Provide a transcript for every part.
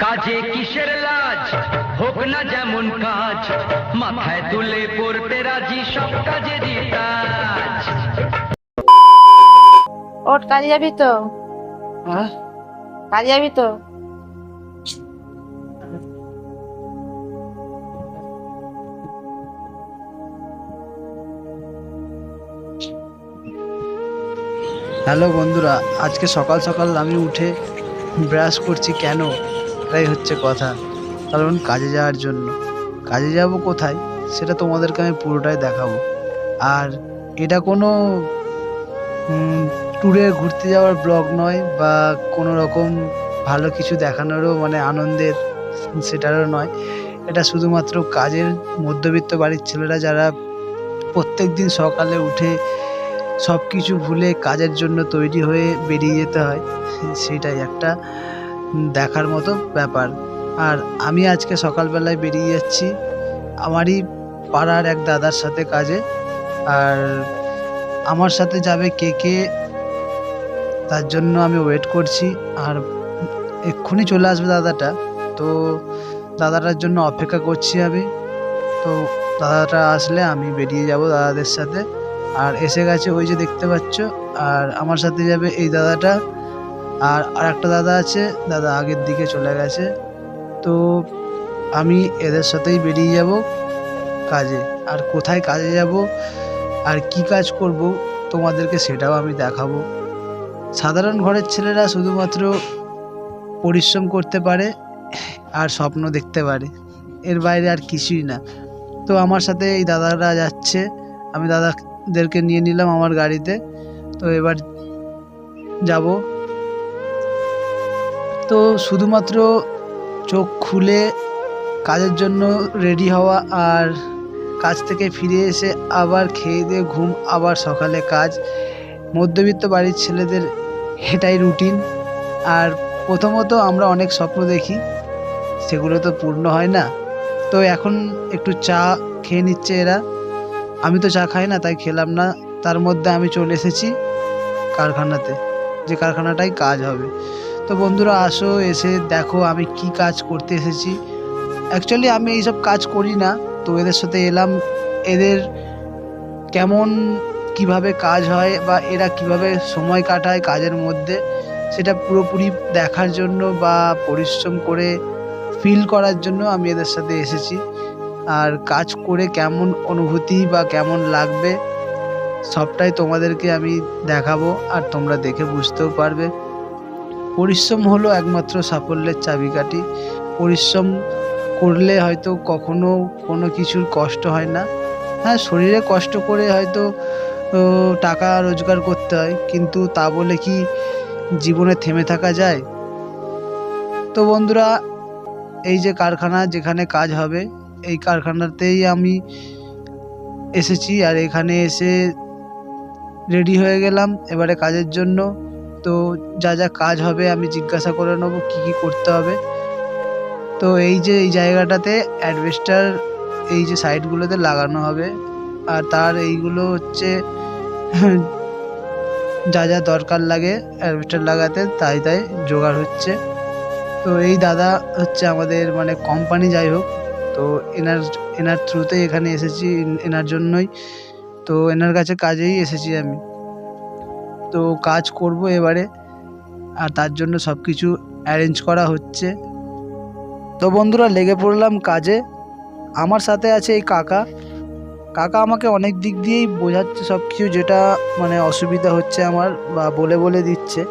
কাজে কিসের লাজ? হোক না যেমন কাজ মাথায় তুলে পড়তে রাজি সব কাজ ওট কাজে যাবি তো? হ্যাঁ? কাজে যাবি তো? হ্যালো বন্ধুরা আজকে সকাল সকাল আমি উঠে ব্রাশ করছি কেন? এটাই হচ্ছে কথা। কারণ কাজে যাওয়ার জন্য। কাজে যাব কোথায়? সেটা তোমাদেরকে আমি পুরোটাই দেখাবো। আর এটা কোনো ট্যুরে ঘুরতে যাওয়ার ব্লগ নয় বা কোনো রকম ভালো কিছু দেখানোরও মানে আনন্দের সেটারও নয়। এটা শুধুমাত্র কাজের মধ্যবিত্ত বাড়ির ছেলেরা যারা প্রত্যেক দিন সকালে উঠে সব কিছু ভুলে কাজের জন্য তৈরি হয়ে বেরিয়ে যেতে হয়, সেটাই একটা। দেখার মতো ব্যাপার। আর আমি আজকে সকালবেলায় বেরিয়ে যাচ্ছি আমারই পাড়ার এক দাদার সাথে কাজে। আর আমার সাথে যাবে কে কে, তার জন্য আমি ওয়েট করছি। আর এক্ষুনি চলে আসবে দাদাটা। তো দাদাটার জন্য অপেক্ষা করছি আমি। তো দাদাটা আসলে আমি বেরিয়ে যাব দাদাদের সাথে। আর এসে গেছে ওই যে দেখতে পাচ্ছ। আর আমার সাথে যাবে এই দাদাটা। আর আর একটা দাদা আছে, দাদা আগের দিকে চলে গেছে। তো আমি এদের সাথেই বেরিয়ে যাব কাজে। আর কোথায় কাজে যাব, আর কি কাজ করব, তোমাদেরকে সেটাও আমি দেখাবো। সাধারণ ঘরের ছেলেরা শুধুমাত্র পরিশ্রম করতে পারে, আর স্বপ্ন দেখতে পারে। এর বাইরে আর কিছুই না। তো আমার সাথে এই দাদারা যাচ্ছে, আমি দাদাদেরকে নিয়ে নিলাম আমার গাড়িতে। তো এবার যাব তো শুধুমাত্র চোখ খুলে কাজের জন্য রেডি হওয়া আর কাজ থেকে ফিরে এসে আবার খেয়ে দিয়ে ঘুম, আবার সকালে কাজ। মধ্যবিত্ত বাড়ির ছেলেদের এটাই রুটিন আর প্রথমত আমরা অনেক স্বপ্ন দেখি, সেগুলো তো পূর্ণ হয় না। তো এখন একটু চা খেয়ে নিচ্ছে এরা। আমি তো চা খাই না, তাই খেলাম না। তার মধ্যে আমি চলে এসেছি কারখানাতে, যে কারখানাটাই কাজ হবে। তো বন্ধুরা আসো, এসে দেখো আমি কি কাজ করতে এসেছি। অ্যাকচুয়ালি আমি এইসব কাজ করি না, তো এদের সাথে এলাম। এদের কেমন কীভাবে কাজ হয় বা এরা কীভাবে সময় কাটায় কাজের মধ্যে, সেটা পুরোপুরি দেখার জন্য বা পরিশ্রম করে ফিল করার জন্য আমি এদের সাথে এসেছি। আর কাজ করে কেমন অনুভূতি বা কেমন লাগবে, সবটাই তোমাদেরকে আমি দেখাবো আর তোমরা দেখে বুঝতেও পারবে। পরিশ্রম হলো একমাত্র সাফল্যের চাবিকাঠি। পরিশ্রম করলে হয়তো কখনো কোনো কিছুর কষ্ট হয় না। হ্যাঁ শরীরে কষ্ট করে হয়তো টাকা রোজগার করতে হয়, কিন্তু তা বলে কি জীবনে থেমে থাকা যায়? তো বন্ধুরা, এই যে কারখানা যেখানে কাজ হবে, এই কারখানাতেই আমি এসেছি। আর এখানে এসে রেডি হয়ে গেলাম। এবারে কাজের জন্য তো যা যা কাজ হবে আমি জিজ্ঞাসা করে নেব কী কী করতে হবে। তো এই যে এই জায়গাটাতে অ্যাডভেস্টার এই যে সাইডগুলোতে লাগানো হবে, আর তার এইগুলো হচ্ছে যা যা দরকার লাগে অ্যাডভেস্টার লাগাতে তাই তাই জোগাড় হচ্ছে। তো এই দাদা হচ্ছে আমাদের মানে কোম্পানি যাই হোক, তো এনার এনার থ্রুতেই এখানে এসেছি, এনার জন্যই, তো এনার কাছে কাজেই এসেছি আমি। তো কাজ করব এবারে। আর তার জন্য সব কিছু অ্যারেঞ্জ করা হচ্ছে। তো বন্ধুরা, লেগে পড়লাম কাজে। আমার সাথে আছে এই কাকা। কাকা আমাকে অনেক দিক দিয়েই বোঝাচ্ছে সব কিছু যেটা মানে অসুবিধা হচ্ছে আমার বা বলে বলে দিচ্ছে।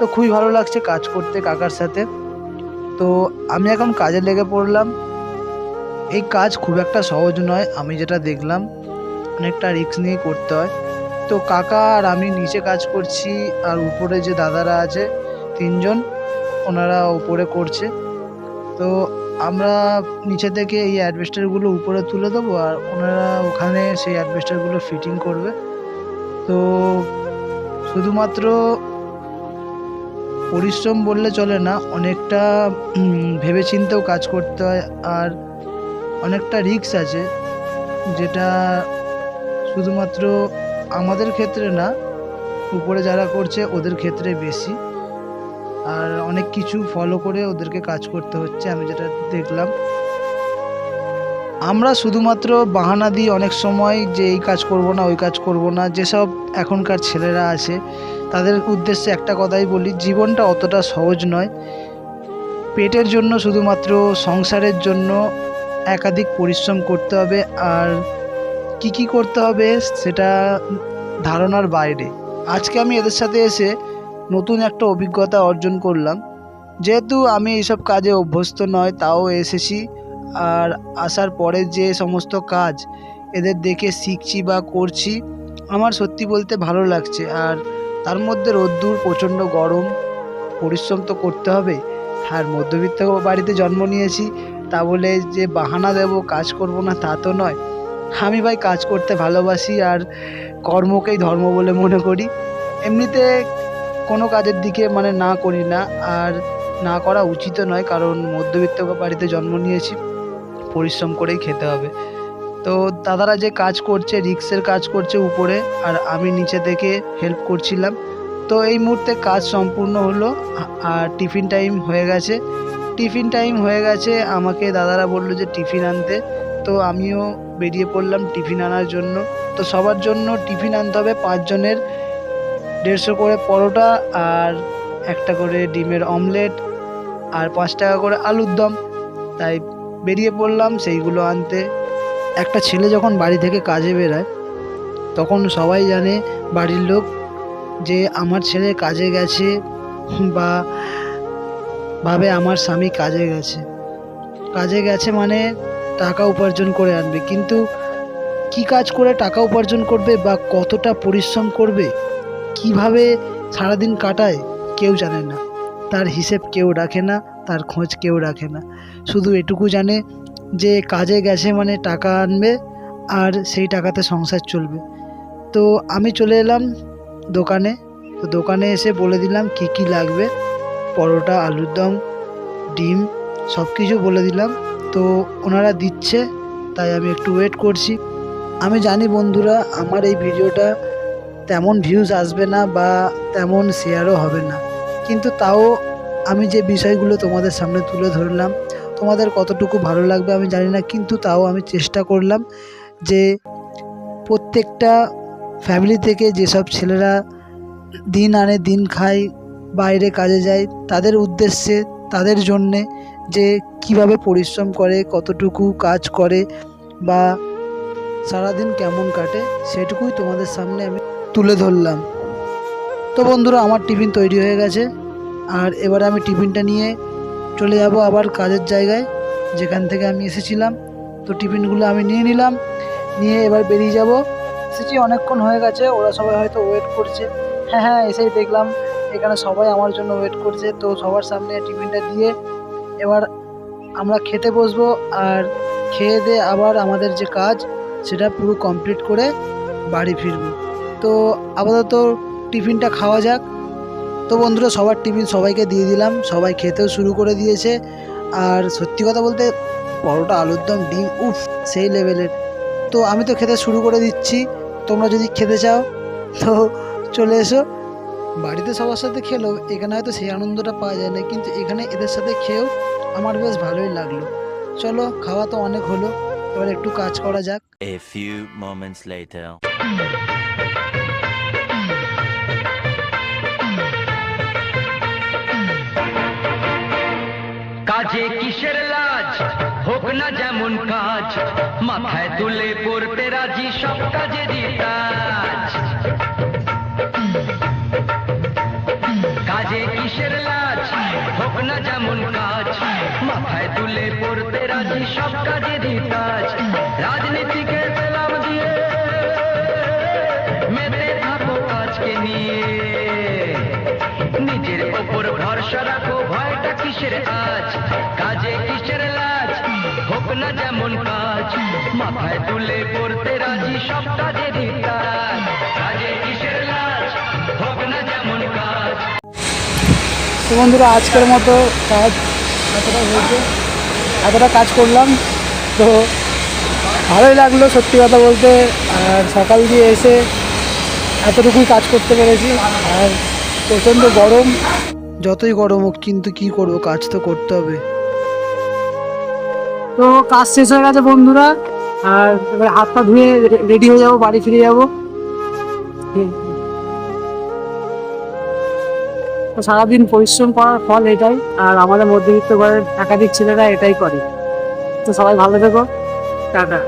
তো খুবই ভালো লাগছে কাজ করতে কাকার সাথে। তো আমি এখন কাজে লেগে পড়লাম। এই কাজ খুব একটা সহজ নয়, আমি যেটা দেখলাম। অনেকটা রিস্ক নিয়ে করতে হয়। তো কাকা আর আমি নিচে কাজ করছি আর উপরে যে দাদারা আছে তিনজন, ওনারা উপরে করছে। তো আমরা নিচে থেকে এই অ্যাডভেস্টারগুলো উপরে তুলে দেবো আর ওনারা ওখানে সেই অ্যাডভেস্টারগুলো ফিটিং করবে। তো শুধুমাত্র পরিশ্রম বললে চলে না, অনেকটা ভেবেচিন্তেও কাজ করতে হয় আর অনেকটা রিস্ক আছে যেটা শুধুমাত্র আমাদের ক্ষেত্রে না, উপরে যারা করছে ওদের ক্ষেত্রে বেশি। আর অনেক কিছু ফলো করে ওদেরকে কাজ করতে হচ্ছে, আমি যেটা দেখলাম। আমরা শুধুমাত্র বাহানা দিই অনেক সময় যে এই কাজ করব না, ওই কাজ করব না, যেসব এখনকার ছেলেরা আছে, তাদের উদ্দেশ্যে একটা কথাই বলি, জীবনটা অতটা সহজ নয়। পেটের জন্য শুধুমাত্র সংসারের জন্য একাধিক পরিশ্রম করতে হবে, আর কি কি করতে হবে সেটা ধারণার বাইরে। আজকে আমি এদের সাথে এসে নতুন একটা অভিজ্ঞতা অর্জন করলাম। যেহেতু আমি এইসব কাজে অভ্যস্ত নয়, তাও এসেছি। আর আসার পরে যে সমস্ত কাজ এদের দেখে শিখছি বা করছি, আমার সত্যি বলতে ভালো লাগছে। আর তার মধ্যে রোদ্দুর, প্রচণ্ড গরম, পরিশ্রম তো করতে হবে। আর মধ্যবিত্ত বাড়িতে জন্ম নিয়েছি, তা বলে যে বাহানা দেব, কাজ করব না, তা তো নয়। আমি ভাই কাজ করতে ভালোবাসি আর কর্মকেই ধর্ম বলে মনে করি। এমনিতে কোনো কাজের দিকে মানে না করি না আর না করা উচিত নয় কারণ মধ্যবিত্ত বাড়িতে জন্ম নিয়েছি, পরিশ্রম করেই খেতে হবে। তো দাদারা যে কাজ করছে, রিক্সের কাজ করছে উপরে আর আমি নিচে থেকে হেল্প করছিলাম। তো এই মুহূর্তে কাজ সম্পূর্ণ হলো, আর টিফিন টাইম হয়ে গেছে। টিফিন টাইম হয়ে গেছে, আমাকে দাদারা বলল যে টিফিন আনতে। তো আমিও বেরিয়ে পড়লাম টিফিন আনার জন্য। তো সবার জন্য টিফিন আনতে হবে পাঁচজনের। দেড়শো করে পরোটা আর একটা করে ডিমের অমলেট আর পাঁচ টাকা করে আলুর দম। তাই বেরিয়ে পড়লাম সেইগুলো আনতে। একটা ছেলে যখন বাড়ি থেকে কাজে বেরায়, তখন সবাই জানে বাড়ির লোক যে আমার ছেলে কাজে গেছে বা ভাবে আমার স্বামী কাজে গেছে। কাজে গেছে মানে টাকা উপার্জন করে আনবে, কিন্তু কি কাজ করে টাকা উপার্জন করবে বা কতটা পরিশ্রম করবে, কীভাবে সারাদিন কাটায়, কেউ জানে না। তার হিসেব কেউ রাখে না, তার খোঁজ কেউ রাখে না। শুধু এটুকু জানে যে কাজে গেছে মানে টাকা আনবে আর সেই টাকাতে সংসার চলবে। তো আমি চলে এলাম দোকানে। তো দোকানে এসে বলে দিলাম কি কি লাগবে, পরোটা আলুর দম ডিম সব কিছু বলে দিলাম। তো ওনারা দিচ্ছে, তাই আমি একটু ওয়েট করছি। আমি জানি বন্ধুরা, আমার এই ভিডিওটা তেমন ভিউজ আসবে না বা তেমন শেয়ারও হবে না। কিন্তু তাও আমি যে বিষয়গুলো তোমাদের সামনে তুলে ধরলাম, তোমাদের কতটুকু ভালো লাগবে আমি জানি না, কিন্তু তাও আমি চেষ্টা করলাম যে প্রত্যেকটা ফ্যামিলি থেকে যেসব ছেলেরা দিন আনে, দিন খায়, বাইরে কাজে যায়, তাদের উদ্দেশ্যে, তাদের জন্যে যে কীভাবে পরিশ্রম করে, কতটুকু কাজ করে বা সারাদিন কেমন কাটে সেটুকুই তোমাদের সামনে আমি তুলে ধরলাম। তো বন্ধুরা, আমার টিফিন তৈরি হয়ে গেছে। আর এবারে আমি টিফিনটা নিয়ে চলে যাব আবার কাজের জায়গায়, যেখান থেকে আমি এসেছিলাম। তো টিফিনগুলো আমি নিয়ে নিলাম। নিয়ে এবার বেরিয়ে যাব। এসেছি অনেকক্ষণ হয়ে গেছে, ওরা সবাই হয়তো ওয়েট করছে। হ্যাঁ হ্যাঁ এসেই দেখলাম। এখানে সবাই আমার জন্য ওয়েট করছে। তো সবার সামনে টিফিনটা দিয়ে এবার আমরা খেতে বসবো আর খেয়ে দিয়ে আবার আমাদের যে কাজ, সেটা পুরো কমপ্লিট করে বাড়ি ফিরবো। তো আপাতত টিফিনটা খাওয়া যাক। তো বন্ধুরা, সবার টিফিন সবাইকে দিয়ে দিলাম। সবাই খেতেও শুরু করে দিয়েছে। আর সত্যি কথা বলতে, পরোটা, আলুর দম, ডিম, উফ, সেই লেভেলের তো আমি তো খেতে শুরু করে দিচ্ছি। তোমরা যদি খেতে চাও, তো চলে এসো। বাড়িতে সবার সাথে খেলেও এখানে হয়তো সেই আনন্দটা পাওয়া যায় না কিন্তু এখানে এদের সাথে খেয়েও আমার বেশ ভালোই লাগল। চলো খাওয়া তো অনেক হলো এবার একটু কাজ করা যাক। A few moments later. কাজে কিসের লাজ? হোক না যেমন কাজ মাথায় তুলে পড়তে রাজি সব কাজ কাজে কিসের লাজ? হোক না যেমন কাজ। মাথায় তুলে পড়তে রাজি সব কাজ রাজনীতিকে পেলাম দিয়ে মেতে থাকো কাজকে নিয়ে। নিজের ওপর ভরসা রাখো, ভয়টা কিসের আজ? কাজে কিসের লাজ? হোক না যেমন কাজ। মাথায় তুলে পড়তে রাজি সব কাজ তো বন্ধুরা, আজকের মতো কাজ এতটা হয়েছে। এতটা কাজ করলাম, তো ভালোই লাগল সত্যি কথা বলতে। আর সকাল দিয়ে এসে এতটুকুই কাজ করতে পেরেছি। আর প্রচণ্ড গরম। যতই গরম হোক, কিন্তু কি করব, কাজ তো করতে হবে। তো কাজ শেষ হয়ে গেছে বন্ধুরা। আর এবার হাত পা ধুয়ে রেডি হয়ে যাব, বাড়ি ফিরে যাব। তো সারাদিন পরিশ্রম করার ফল এটাই, আর আমাদের মধ্যবিত্ত ঘরের একাধিক ছেলেরা এটাই করে। তো সবাই ভালো থেকো। টাটা।